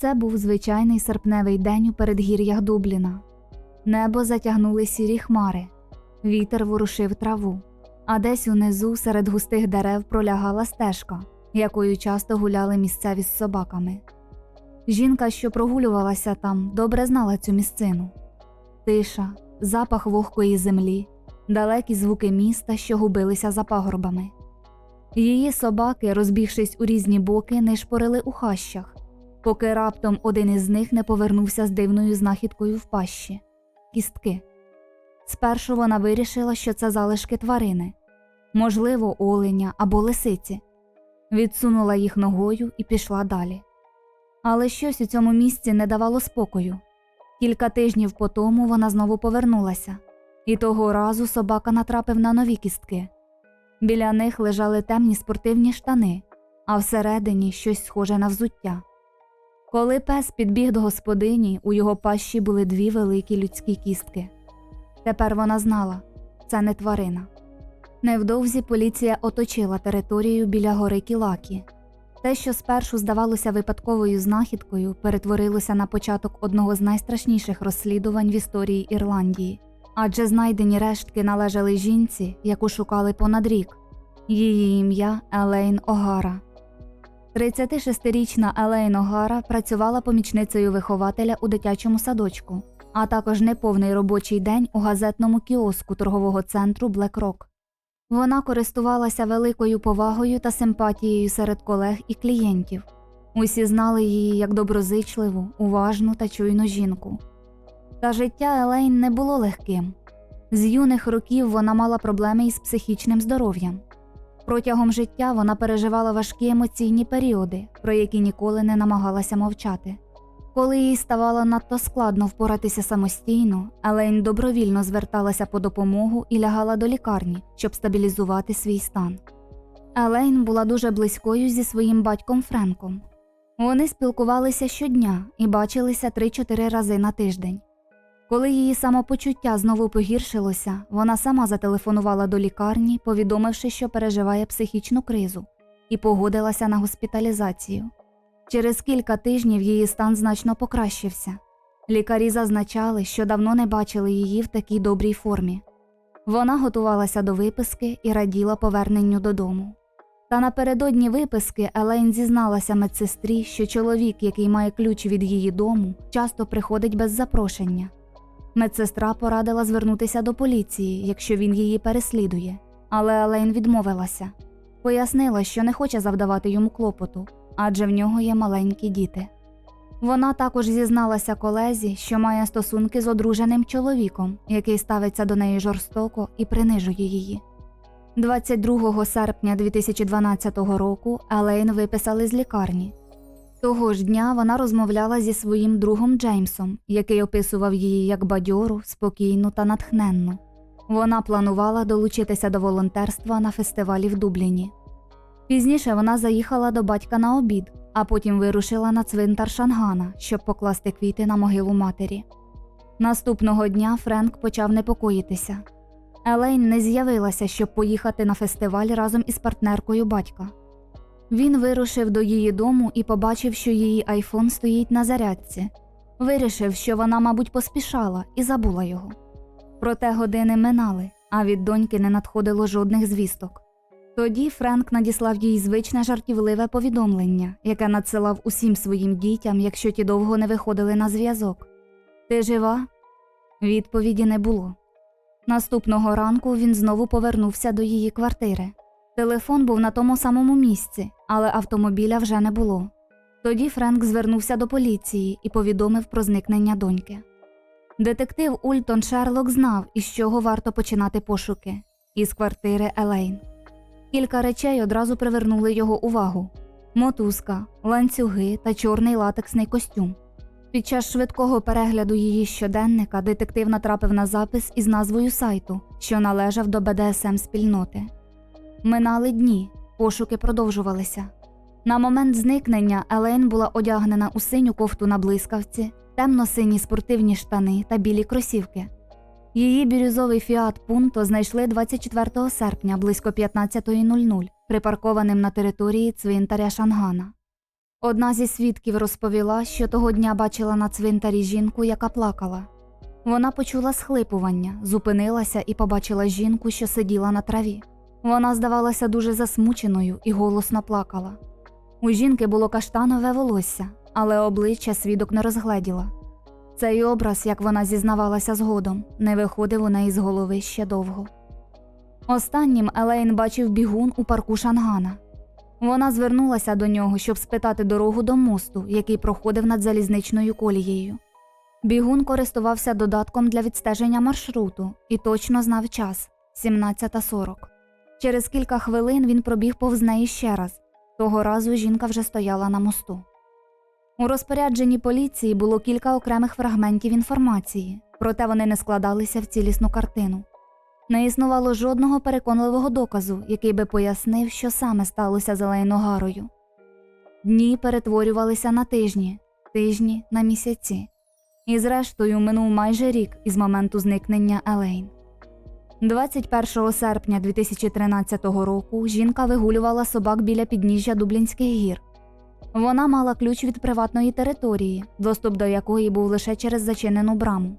Це був звичайний серпневий день у передгір'ях Дубліна. Небо затягнули сірі хмари, вітер ворушив траву, а десь унизу серед густих дерев пролягала стежка, якою часто гуляли місцеві з собаками. Жінка, що прогулювалася там, добре знала цю місцину. Тиша, запах вогкої землі, далекі звуки міста, що губилися за пагорбами. Її собаки, розбігшись у різні боки, не шпорили у хащах, поки раптом один із них не повернувся з дивною знахідкою в пащі кістки. Спершу вона вирішила, що це залишки тварини, можливо, оленя або лисиці, відсунула їх ногою і пішла далі. Але щось у цьому місці не давало спокою. Кілька тижнів по тому вона знову повернулася, і того разу собака натрапив на нові кістки. Біля них лежали темні спортивні штани, а всередині щось схоже на взуття. Коли пес підбіг до господині, у його пащі були дві великі людські кістки. Тепер вона знала це не тварина. Невдовзі поліція оточила територію біля гори Кілакі. Те, що спершу здавалося випадковою знахідкою, перетворилося на початок одного з найстрашніших розслідувань в історії Ірландії, адже знайдені рештки належали жінці, яку шукали понад рік. Її ім'я Елейн Огара. 36-річна Елейн Огара працювала помічницею вихователя у дитячому садочку, а також неповний робочий день у газетному кіоску торгового центру BlackRock. Вона користувалася великою повагою та симпатією серед колег і клієнтів. Усі знали її як доброзичливу, уважну та чуйну жінку. Та життя Елейн не було легким. З юних років вона мала проблеми із психічним здоров'ям. Протягом життя вона переживала важкі емоційні періоди, про які ніколи не намагалася мовчати. Коли їй ставало надто складно впоратися самостійно, Елейн добровільно зверталася по допомогу і лягала до лікарні, щоб стабілізувати свій стан. Елейн була дуже близькою зі своїм батьком Френком. Вони спілкувалися щодня і бачилися 3-4 рази на тиждень. Коли її самопочуття знову погіршилося, вона сама зателефонувала до лікарні, повідомивши, що переживає психічну кризу, і погодилася на госпіталізацію. Через кілька тижнів її стан значно покращився. Лікарі зазначали, що давно не бачили її в такій добрій формі. Вона готувалася до виписки і раділа поверненню додому. Та напередодні виписки Елейн зізналася медсестрі, що чоловік, який має ключ від її дому, часто приходить без запрошення. Медсестра порадила звернутися до поліції, якщо він її переслідує, але Елейн відмовилася. Пояснила, що не хоче завдавати йому клопоту, адже в нього є маленькі діти. Вона також зізналася колезі, що має стосунки з одруженим чоловіком, який ставиться до неї жорстоко і принижує її. 22 серпня 2012 року Елейн виписали з лікарні. Того ж дня вона розмовляла зі своїм другом Джеймсом, який описував її як бадьору, спокійну та натхненну. Вона планувала долучитися до волонтерства на фестивалі в Дубліні. Пізніше вона заїхала до батька на обід, а потім вирушила на цвинтар Шангана, щоб покласти квіти на могилу матері. Наступного дня Френк почав непокоїтися. Елейн не з'явилася, щоб поїхати на фестиваль разом із партнеркою батька. Він вирушив до її дому і побачив, що її айфон стоїть на зарядці. Вирішив, що вона, мабуть, поспішала і забула його. Проте години минали, а від доньки не надходило жодних звісток. Тоді Френк надіслав їй звичне жартівливе повідомлення, яке надсилав усім своїм дітям, якщо ті довго не виходили на зв'язок. Ти жива? Відповіді не було. Наступного ранку він знову повернувся до її квартири. Телефон був на тому самому місці, але автомобіля вже не було. Тоді Френк звернувся до поліції і повідомив про зникнення доньки. Детектив Ультон Шерлок знав, із чого варто починати пошуки із квартири Елейн. Кілька речей одразу привернули його увагу: мотузка, ланцюги та чорний латексний костюм. Під час швидкого перегляду її щоденника детектив натрапив на запис із назвою сайту, що належав до БДСМ спільноти. Минали дні, пошуки продовжувалися. На момент зникнення Елейн була одягнена у синю кофту на блискавці, темно-сині спортивні штани та білі кросівки. Її бірюзовий фіат Пунто знайшли 24 серпня близько 15.00, припаркованим на території цвинтаря Шангана. Одна зі свідків розповіла, що того дня бачила на цвинтарі жінку, яка плакала. Вона почула схлипування, зупинилася і побачила жінку, що сиділа на траві. Вона здавалася дуже засмученою і голосно плакала. У жінки було каштанове волосся, але обличчя свідок не розгледіла. Цей образ, як вона зізнавалася згодом, не виходив у неї з голови ще довго. Останнім Елейн бачив бігун у парку Шангана. Вона звернулася до нього, щоб спитати дорогу до мосту, який проходив над залізничною колією. Бігун користувався додатком для відстеження маршруту і точно знав час 17.40. Через кілька хвилин він пробіг повз неї ще раз. Того разу жінка вже стояла на мосту. У розпорядженні поліції було кілька окремих фрагментів інформації, проте вони не складалися в цілісну картину. Не існувало жодного переконливого доказу, який би пояснив, що саме сталося з Елейногарою. Дні перетворювалися на тижні, тижні на місяці, і зрештою минув майже рік із моменту зникнення Елейн. 21 серпня 2013 року жінка вигулювала собак біля підніжжя Дублінських гір. Вона мала ключ від приватної території, доступ до якої був лише через зачинену браму.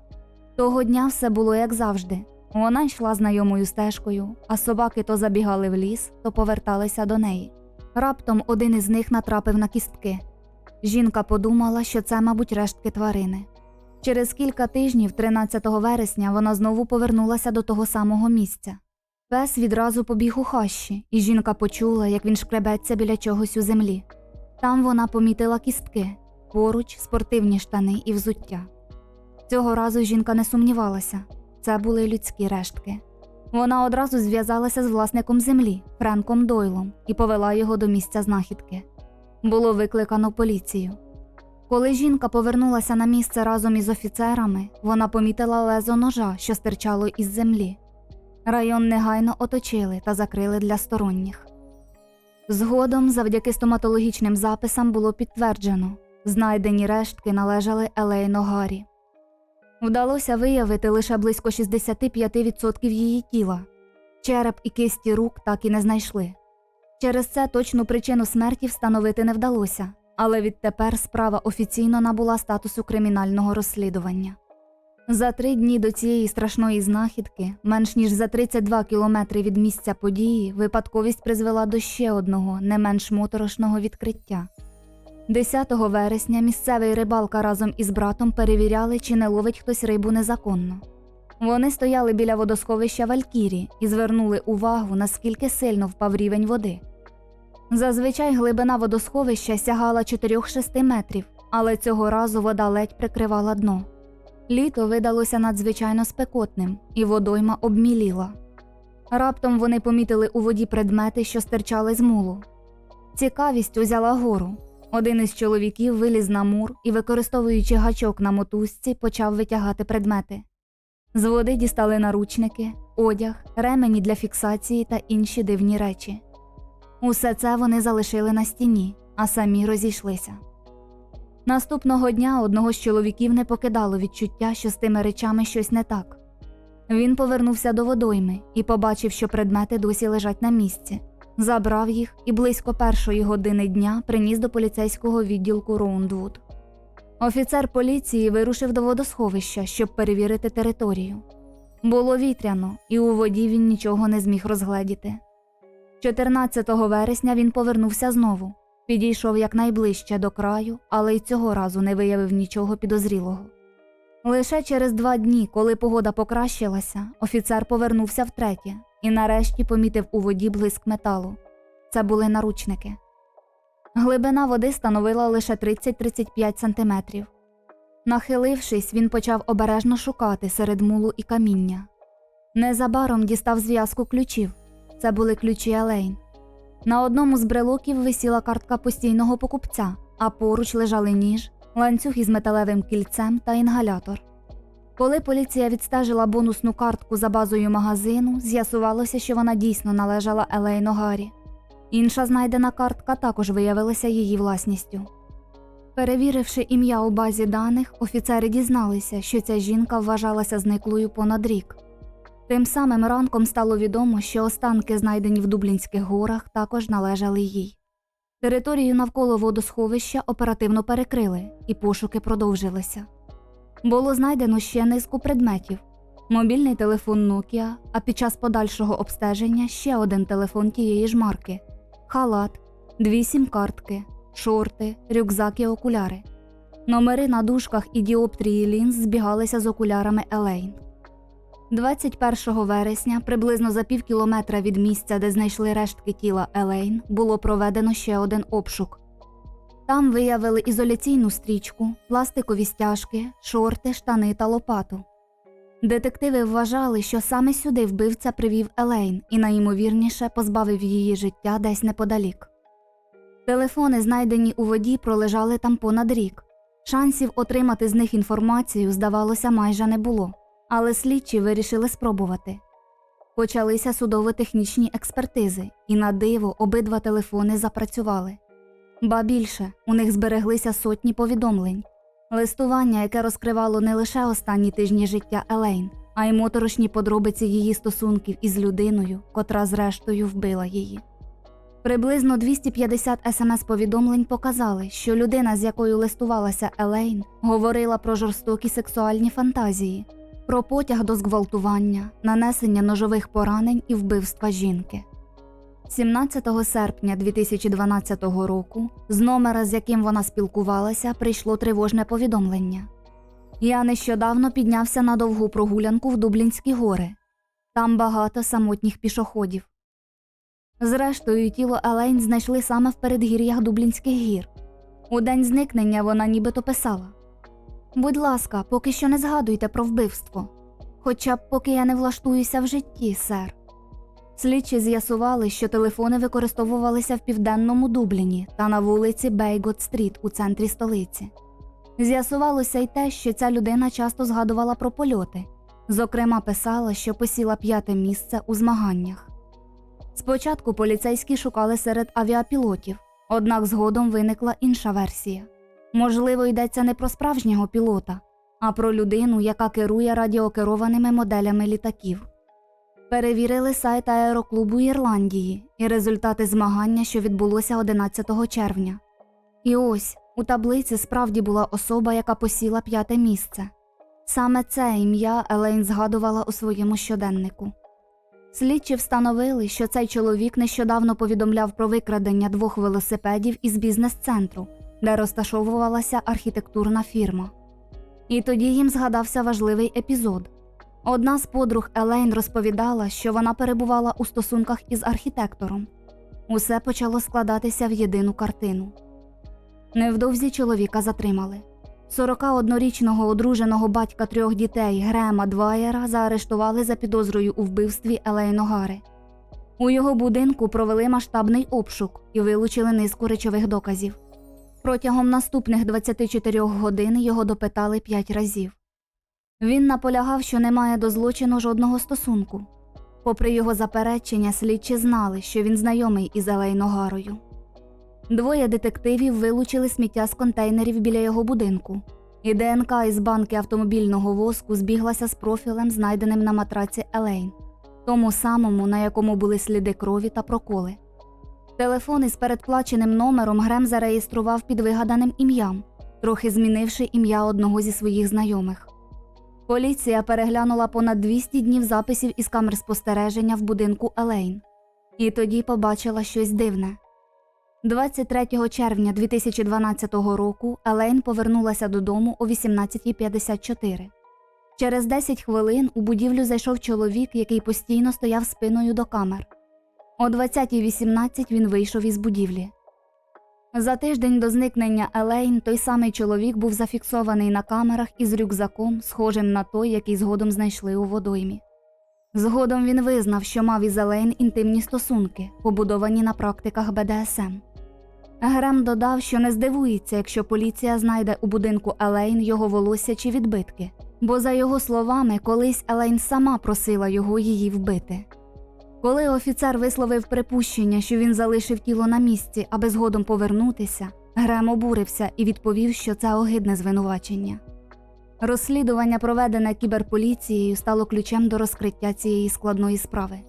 Того дня все було як завжди. Вона йшла знайомою стежкою, а собаки то забігали в ліс, то поверталися до неї. Раптом один із них натрапив на кістки. Жінка подумала, що це, мабуть, рештки тварини. Через кілька тижнів, 13 вересня, вона знову повернулася до того самого місця. Пес відразу побіг у хащі, і жінка почула, як він шкребеться біля чогось у землі. Там вона помітила кістки, поруч спортивні штани і взуття. Цього разу жінка не сумнівалася це були людські рештки. Вона одразу зв'язалася з власником землі, Френком Дойлом, і повела його до місця знахідки. Було викликано поліцію. Коли жінка повернулася на місце разом із офіцерами, вона помітила лезо ножа, що стирчало із землі. Район негайно оточили та закрили для сторонніх. Згодом, завдяки стоматологічним записам, було підтверджено, знайдені рештки належали Елейно Гаррі. Вдалося виявити лише близько 65% її тіла. Череп і кисті рук так і не знайшли. Через це точну причину смерті встановити не вдалося, але відтепер справа офіційно набула статусу кримінального розслідування. За три дні до цієї страшної знахідки, менш ніж за 32 кілометри від місця події, випадковість призвела до ще одного, не менш моторошного відкриття. 10 вересня місцевий рибалка разом із братом перевіряли, чи не ловить хтось рибу незаконно. Вони стояли біля водосховища Валькірі і звернули увагу, наскільки сильно впав рівень води. Зазвичай глибина водосховища сягала 4-6 метрів, але цього разу вода ледь прикривала дно. Літо видалося надзвичайно спекотним, і водойма обміліла. Раптом вони помітили у воді предмети, що стирчали з мулу. Цікавість узяла гору. Один із чоловіків виліз на мур і, використовуючи гачок на мотузці, почав витягати предмети. З води дістали наручники, одяг, ремені для фіксації та інші дивні речі. Усе це вони залишили на стіні, а самі розійшлися. Наступного дня одного з чоловіків не покидало відчуття, що з тими речами щось не так. Він повернувся до водойми і побачив, що предмети досі лежать на місці. Забрав їх і близько першої години дня приніс до поліцейського відділку Роундвуд. Офіцер поліції вирушив до водосховища, щоб перевірити територію. Було вітряно, і у воді він нічого не зміг розгледіти. 14 вересня він повернувся знову, підійшов якнайближче до краю, але й цього разу не виявив нічого підозрілого. Лише через два дні, коли погода покращилася, офіцер повернувся втретє і нарешті помітив у воді блиск металу. Це були наручники. Глибина води становила лише 30-35 сантиметрів. Нахилившись, він почав обережно шукати серед мулу і каміння. Незабаром дістав зв'язку ключів. Це були ключі Елейн. На одному з брелоків висіла картка постійного покупця, а поруч лежали ніж, ланцюг із металевим кільцем та інгалятор. Коли поліція відстежила бонусну картку за базою магазину, з'ясувалося, що вона дійсно належала Елейно Гаррі. Інша знайдена картка також виявилася її власністю. Перевіривши ім'я у базі даних, офіцери дізналися, що ця жінка вважалася зниклою понад рік. Тим самим ранком стало відомо, що останки, знайдені в Дублінських горах, також належали їй. Територію навколо водосховища оперативно перекрили, і пошуки продовжилися. Було знайдено ще низку предметів: мобільний телефон Nokia, а під час подальшого обстеження ще один телефон тієї ж марки, халат, дві сім-картки, шорти, рюкзак і окуляри. Номери на дужках і діоптрії лінз збігалися з окулярами Елейн. 21 вересня, приблизно за пів кілометра від місця, де знайшли рештки тіла Елейн, було проведено ще один обшук. Там виявили ізоляційну стрічку, пластикові стяжки, шорти, штани та лопату. Детективи вважали, що саме сюди вбивця привів Елейн і найімовірніше позбавив її життя десь неподалік. Телефони, знайдені у воді, пролежали там понад рік. Шансів отримати з них інформацію, здавалося, майже не було, але слідчі вирішили спробувати. Почалися судово-технічні експертизи, і на диво обидва телефони запрацювали. Ба більше у них збереглися сотні повідомлень, листування, яке розкривало не лише останні тижні життя Елейн, а й моторошні подробиці її стосунків із людиною, котра зрештою вбила її. Приблизно 250 смс-повідомлень показали, що людина, з якою листувалася Елейн, говорила про жорстокі сексуальні фантазії, про потяг до зґвалтування, нанесення ножових поранень і вбивства жінки. 17 серпня 2012 року з номера, з яким вона спілкувалася, прийшло тривожне повідомлення. Я нещодавно піднявся на довгу прогулянку в Дублінські гори. Там багато самотніх пішоходів. Зрештою, тіло Елейн знайшли саме в передгір'ях Дублінських гір. У день зникнення вона нібито писала: Будь ласка, поки що не згадуйте про вбивство. Хоча б поки я не влаштуюся в житті, сер. Слідчі з'ясували, що телефони використовувалися в південному Дубліні та на вулиці Бейгот-стріт у центрі столиці. З'ясувалося й те, що ця людина часто згадувала про польоти, зокрема, писала, що посіла п'яте місце у змаганнях. Спочатку поліцейські шукали серед авіапілотів, однак згодом виникла інша версія. Можливо, йдеться не про справжнього пілота, а про людину, яка керує радіокерованими моделями літаків. Перевірили сайт аероклубу Ірландії і результати змагання, що відбулося 11 червня. І ось у таблиці справді була особа, яка посіла п'яте місце. Саме це ім'я Елейн згадувала у своєму щоденнику. Слідчі встановили, що цей чоловік нещодавно повідомляв про викрадення двох велосипедів із бізнес-центру, де розташовувалася архітектурна фірма. І тоді їм згадався важливий епізод. Одна з подруг Елейн розповідала, що вона перебувала у стосунках із архітектором. Усе почало складатися в єдину картину. Невдовзі чоловіка затримали. 41-річного одруженого батька трьох дітей Грема Дваєра заарештували за підозрою у вбивстві Елейн Огари. У його будинку провели масштабний обшук і вилучили низку речових доказів. Протягом наступних 24 годин його допитали 5 разів. Він наполягав, що не має до злочину жодного стосунку. Попри його заперечення, слідчі знали, що він знайомий із Елейн Огарою. Двоє детективів вилучили сміття з контейнерів біля його будинку, і ДНК із банки автомобільного воску збіглася з профілем, знайденим на матраці Елейн, тому самому, на якому були сліди крові та проколи. Телефон із передплаченим номером Грем зареєстрував під вигаданим ім'ям, трохи змінивши ім'я одного зі своїх знайомих. Поліція переглянула понад 200 днів записів із камер спостереження в будинку Елейн, і тоді побачила щось дивне. 23 червня 2012 року Елейн повернулася додому о 18.54. Через 10 хвилин у будівлю зайшов чоловік, який постійно стояв спиною до камер. О 20.18 він вийшов із будівлі. За тиждень до зникнення Елейн той самий чоловік був зафіксований на камерах із рюкзаком, схожим на той, який згодом знайшли у водоймі. Згодом він визнав, що мав із Елейн інтимні стосунки, побудовані на практиках БДСМ. Грем додав, що не здивується, якщо поліція знайде у будинку Елейн його волосся чи відбитки, бо, за його словами, колись Елейн сама просила його її вбити. Коли офіцер висловив припущення, що він залишив тіло на місці, аби згодом повернутися, Грем обурився і відповів, що це огидне звинувачення. Розслідування, проведене кіберполіцією, стало ключем до розкриття цієї складної справи.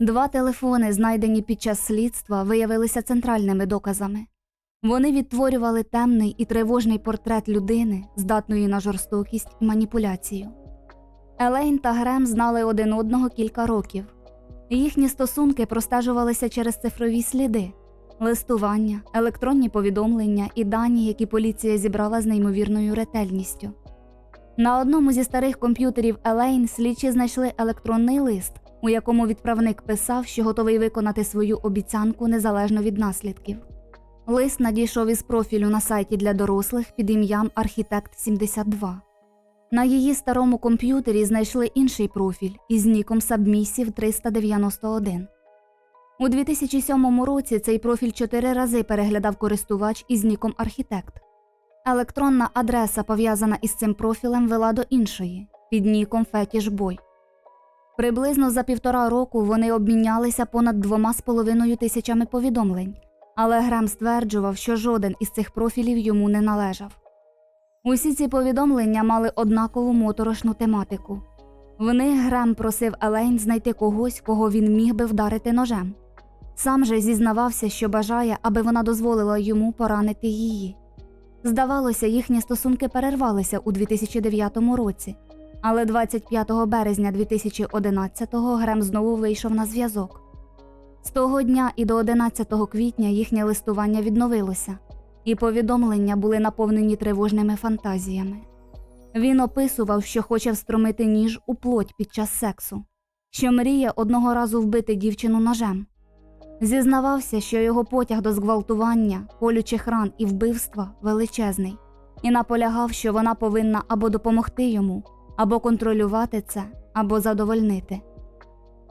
Два телефони, знайдені під час слідства, виявилися центральними доказами. Вони відтворювали темний і тривожний портрет людини, здатної на жорстокість і маніпуляцію. Елейн та Грем знали один одного кілька років. Їхні стосунки простежувалися через цифрові сліди, листування, електронні повідомлення і дані, які поліція зібрала з неймовірною ретельністю. На одному зі старих комп'ютерів Елейн слідчі знайшли електронний лист, у якому відправник писав, що готовий виконати свою обіцянку незалежно від наслідків. Лист надійшов із профілю на сайті для дорослих під ім'ям Архітект 72. На її старому комп'ютері знайшли інший профіль із ніком Submissive 391. У 2007 році цей профіль чотири рази переглядав користувач із ніком Архітект. Електронна адреса, пов'язана із цим профілем, вела до іншої під ніком Boy. Приблизно за півтора року вони обмінялися понад двома з половиною тисячами повідомлень, але Грем стверджував, що жоден із цих профілів йому не належав. Усі ці повідомлення мали однакову моторошну тематику. В них Грем просив Елейн знайти когось, кого він міг би вдарити ножем. Сам же зізнавався, що бажає, аби вона дозволила йому поранити її. Здавалося, їхні стосунки перервалися у 2009 році, але 25 березня 2011-го Грем знову вийшов на зв'язок. З того дня і до 11 квітня їхнє листування відновилося, і повідомлення були наповнені тривожними фантазіями. Він описував, що хоче встромити ніж у плоть під час сексу, що мріє одного разу вбити дівчину ножем. Зізнавався, що його потяг до зґвалтування, колючих ран і вбивства величезний, і наполягав, що вона повинна або допомогти йому, або контролювати це, або задовольнити.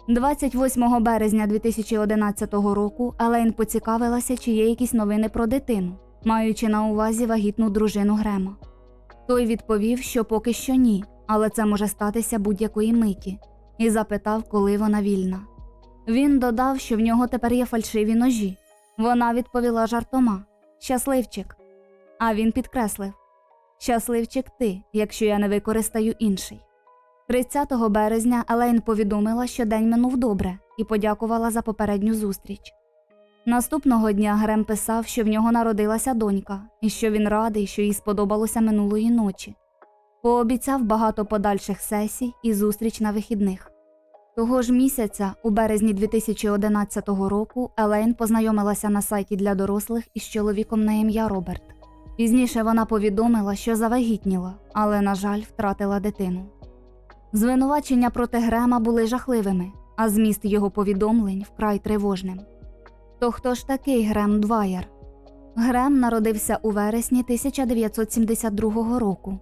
28 березня 2011 року Елейн поцікавилася, чи є якісь новини про дитину, маючи на увазі вагітну дружину Грема. Той відповів, що поки що ні, але це може статися будь-якої миті, і запитав, коли вона вільна. Він додав, що в нього тепер є фальшиві ножі. Вона відповіла жартома Щасливчик. А він підкреслив Щасливчик ти, якщо я не використаю інший. 30 березня Елейн повідомила, що день минув добре, і подякувала за попередню зустріч. Наступного дня Грем писав, що в нього народилася донька, і що він радий, що їй сподобалося минулої ночі. Пообіцяв багато подальших сесій і зустріч на вихідних. Того ж місяця, у березні 2011 року, Елейн познайомилася на сайті для дорослих із чоловіком на ім'я Роберт. Пізніше вона повідомила, що завагітніла, але, на жаль, втратила дитину. Звинувачення проти Грема були жахливими, а зміст його повідомлень вкрай тривожним. То хто ж такий Грем Дваєр? Грем народився у вересні 1972 року.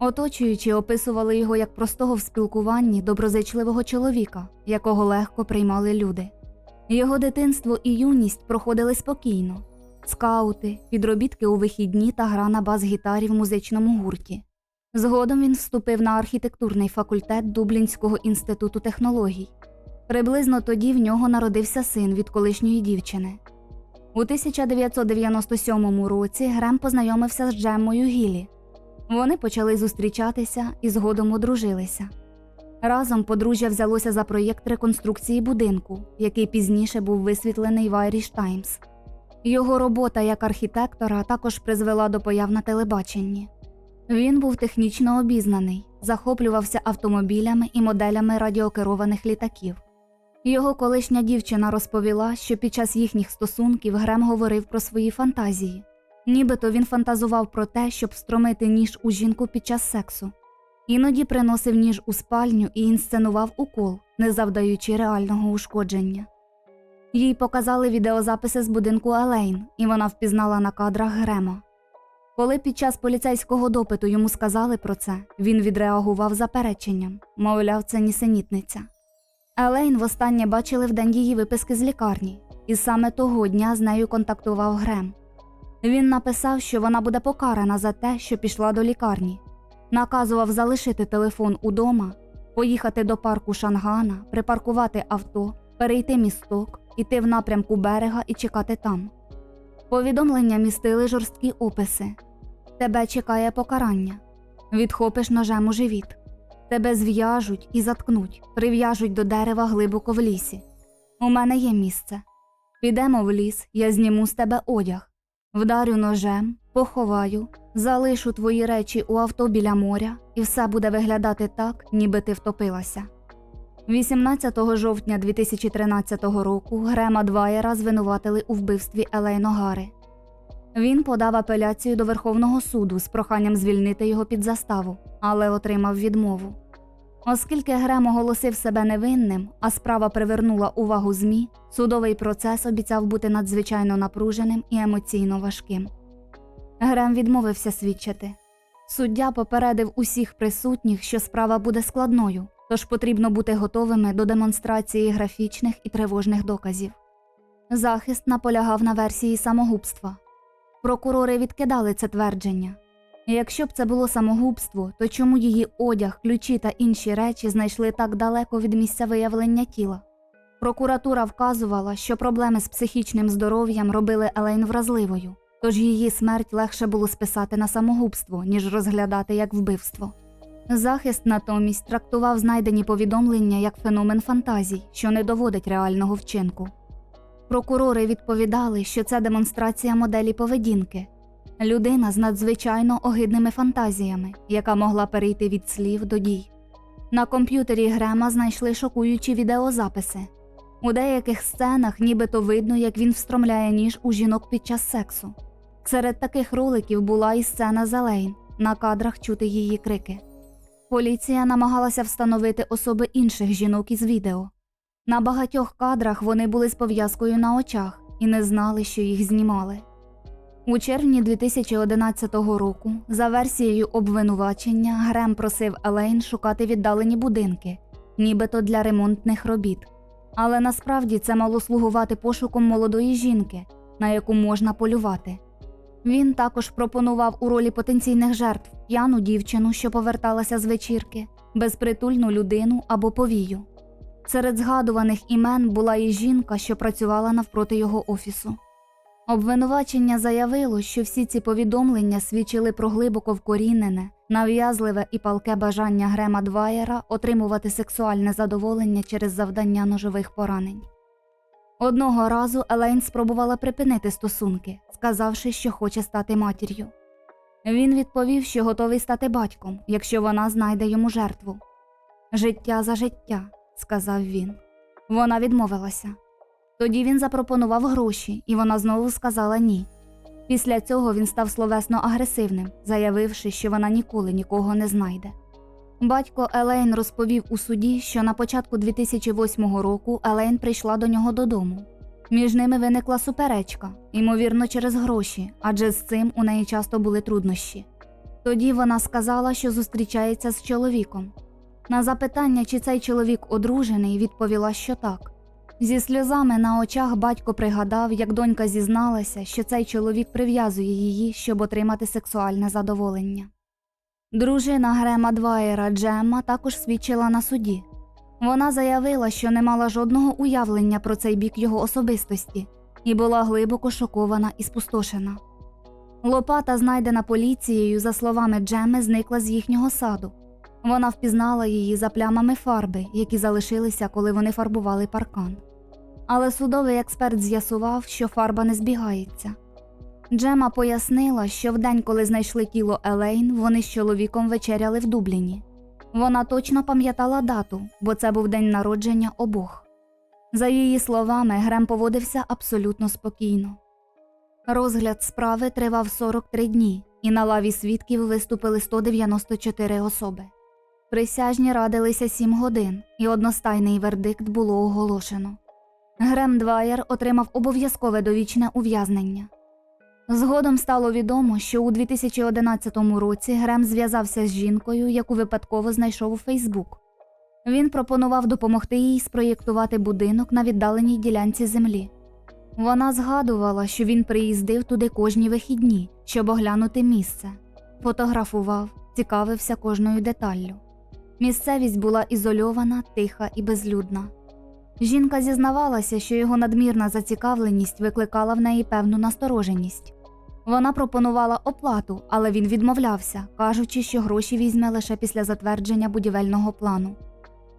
Оточуючі описували його як простого в спілкуванні доброзичливого чоловіка, якого легко приймали люди. Його дитинство і юність проходили спокійно: скаути, підробітки у вихідні та гра на бас-гітарі в музичному гурті. Згодом він вступив на архітектурний факультет Дублінського інституту технологій. Приблизно тоді в нього народився син від колишньої дівчини. У 1997 році Грем познайомився з Джеммою Гілі. Вони почали зустрічатися і згодом одружилися. Разом подружжя взялося за проєкт реконструкції будинку, який пізніше був висвітлений в Irish Times. Його робота як архітектора також призвела до появ на телебаченні. Він був технічно обізнаний, захоплювався автомобілями і моделями радіокерованих літаків. Його колишня дівчина розповіла, що під час їхніх стосунків Грем говорив про свої фантазії, нібито він фантазував про те, щоб встромити ніж у жінку під час сексу. Іноді приносив ніж у спальню і інсценував укол, не завдаючи реального ушкодження. Їй показали відеозаписи з будинку Елейн, і вона впізнала на кадрах Грема. Коли під час поліцейського допиту йому сказали про це, він відреагував запереченням, мовляв, це нісенітниця. Елейн востаннє бачили в день її виписки з лікарні, і саме того дня з нею контактував Грем. Він написав, що вона буде покарана за те, що пішла до лікарні, наказував залишити телефон удома, поїхати до парку Шангана, припаркувати авто, перейти місток, іти в напрямку берега і чекати там. Повідомлення містили жорсткі описи. Тебе чекає покарання. Відхопиш ножем у живіт. Тебе зв'яжуть і заткнуть, прив'яжуть до дерева глибоко в лісі. У мене є місце. Підемо в ліс, я зніму з тебе одяг, вдарю ножем, поховаю, залишу твої речі у авто біля моря, і все буде виглядати так, ніби ти втопилася. 18 жовтня 2013 року Грема Дваєра звинуватили у вбивстві Елейн Огари. Він подав апеляцію до Верховного суду з проханням звільнити його під заставу, але отримав відмову. Оскільки Грем оголосив себе невинним, а справа привернула увагу ЗМІ, судовий процес обіцяв бути надзвичайно напруженим і емоційно важким. Грем відмовився свідчити. Суддя попередив усіх присутніх, що справа буде складною, тож потрібно бути готовими до демонстрації графічних і тривожних доказів. Захист наполягав на версії самогубства. Прокурори відкидали це твердження. Якщо б це було самогубство, то чому її одяг, ключі та інші речі знайшли так далеко від місця виявлення тіла? Прокуратура вказувала, що проблеми з психічним здоров'ям робили Елейн вразливою, тож її смерть легше було списати на самогубство, ніж розглядати як вбивство. Захист натомість трактував знайдені повідомлення як феномен фантазій, що не доводить реального вчинку. Прокурори відповідали, що це демонстрація моделі поведінки, людина з надзвичайно огидними фантазіями, яка могла перейти від слів до дій. На комп'ютері Грема знайшли шокуючі відеозаписи. У деяких сценах нібито видно, як він встромляє ніж у жінок під час сексу. Серед таких роликів була і сцена Зелейн, на кадрах чути її крики. Поліція намагалася встановити особи інших жінок із відео. На багатьох кадрах вони були з пов'язкою на очах і не знали, що їх знімали. У червні 2011 року, за версією обвинувачення, Грем просив Елейн шукати віддалені будинки, нібито для ремонтних робіт. Але насправді це мало слугувати пошуком молодої жінки, на яку можна полювати. Він також пропонував у ролі потенційних жертв п'яну дівчину, що поверталася з вечірки, безпритульну людину або повію. Серед згадуваних імен була і жінка, що працювала навпроти його офісу. Обвинувачення заявило, що всі ці повідомлення свідчили про глибоко вкорінене, нав'язливе і палке бажання Грема Дваєра отримувати сексуальне задоволення через завдання ножових поранень. Одного разу Елейн спробувала припинити стосунки, сказавши, що хоче стати матір'ю. Він відповів, що готовий стати батьком, якщо вона знайде йому жертву. Життя за життя, сказав він. Вона відмовилася. Тоді він запропонував гроші, і вона знову сказала ні. Після цього він став словесно агресивним, заявивши, що вона ніколи нікого не знайде. Батько Елейн розповів у суді, що на початку 2008 року Елейн прийшла до нього додому. Між ними виникла суперечка, ймовірно, через гроші, адже з цим у неї часто були труднощі. Тоді вона сказала, що зустрічається з чоловіком. На запитання, чи цей чоловік одружений, відповіла, що так. Зі сльозами на очах батько пригадав, як донька зізналася, що цей чоловік прив'язує її, щоб отримати сексуальне задоволення. Дружина Грема Дваєра Джемма також свідчила на суді. Вона заявила, що не мала жодного уявлення про цей бік його особистості і була глибоко шокована і спустошена. Лопата, знайдена поліцією, за словами Джеми, зникла з їхнього саду. Вона впізнала її за плямами фарби, які залишилися, коли вони фарбували паркан. Але судовий експерт з'ясував, що фарба не збігається. Джема пояснила, що в день, коли знайшли тіло Елейн, вони з чоловіком вечеряли в Дубліні. Вона точно пам'ятала дату, бо це був день народження обох. За її словами, Грем поводився абсолютно спокійно. Розгляд справи тривав 43 дні, і на лаві свідків виступили 194 особи. Присяжні радилися 7 годин, і одностайний вердикт було оголошено. Грем Дваєр отримав обов'язкове довічне ув'язнення. Згодом стало відомо, що у 2011 році Грем зв'язався з жінкою, яку випадково знайшов у Фейсбук. Він пропонував допомогти їй спроєктувати будинок на віддаленій ділянці землі. Вона згадувала, що він приїздив туди кожні вихідні, щоб оглянути місце, фотографував, цікавився кожною деталлю. Місцевість була ізольована, тиха і безлюдна. Жінка зізнавалася, що його надмірна зацікавленість викликала в неї певну настороженість. Вона пропонувала оплату, але він відмовлявся, кажучи, що гроші візьме лише після затвердження будівельного плану.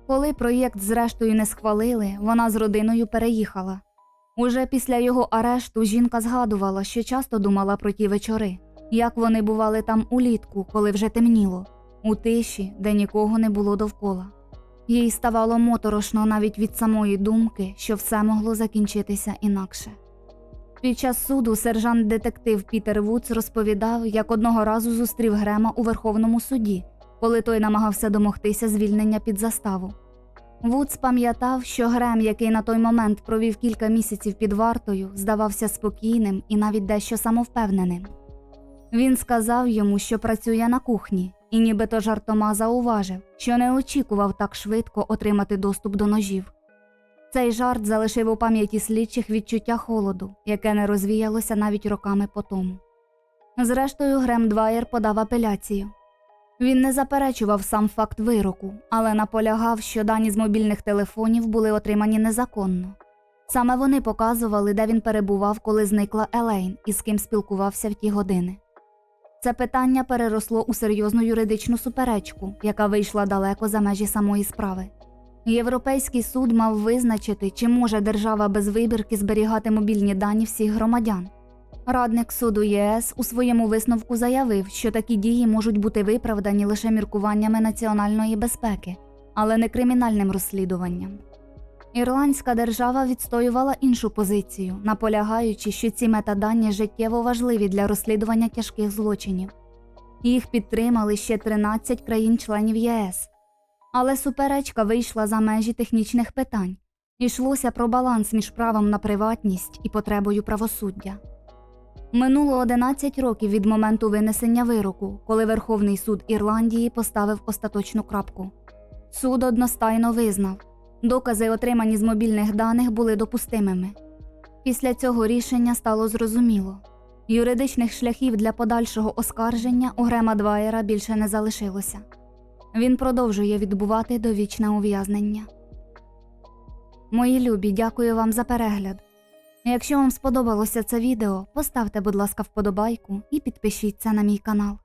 Коли проєкт зрештою не схвалили, вона з родиною переїхала. Уже після його арешту жінка згадувала, що часто думала про ті вечори, як вони бували там улітку, коли вже темніло, у тиші, де нікого не було довкола. Їй ставало моторошно навіть від самої думки, що все могло закінчитися інакше. Під час суду сержант-детектив Пітер Вудс розповідав, як одного разу зустрів Грема у Верховному суді, коли той намагався домогтися звільнення під заставу. Вудс пам'ятав, що Грем, який на той момент провів кілька місяців під вартою, здавався спокійним і навіть дещо самовпевненим. Він сказав йому, що працює на кухні, і нібито жартома зауважив, що не очікував так швидко отримати доступ до ножів. Цей жарт залишив у пам'яті слідчих відчуття холоду, яке не розвіялося навіть роками потому. Зрештою, Грем Дваєр подав апеляцію. Він не заперечував сам факт вироку, але наполягав, що дані з мобільних телефонів були отримані незаконно. Саме вони показували, де він перебував, коли зникла Елейн і з ким спілкувався в ті години. Це питання переросло у серйозну юридичну суперечку, яка вийшла далеко за межі самої справи. Європейський суд мав визначити, чи може держава без вибірки зберігати мобільні дані всіх громадян. Радник суду ЄС у своєму висновку заявив, що такі дії можуть бути виправдані лише міркуваннями національної безпеки, але не кримінальним розслідуванням. Ірландська держава відстоювала іншу позицію, наполягаючи, що ці метадані життєво важливі для розслідування тяжких злочинів. Їх підтримали ще 13 країн-членів ЄС. Але суперечка вийшла за межі технічних питань. Йшлося про баланс між правом на приватність і потребою правосуддя. Минуло 11 років від моменту винесення вироку, коли Верховний суд Ірландії поставив остаточну крапку. Суд одностайно визнав, докази, отримані з мобільних даних, були допустимими. Після цього рішення стало зрозуміло юридичних шляхів для подальшого оскарження у Грема Дваєра більше не залишилося. Він продовжує відбувати довічне ув'язнення. Мої любі, дякую вам за перегляд. Якщо вам сподобалося це відео, поставте, будь ласка, вподобайку і підпишіться на мій канал.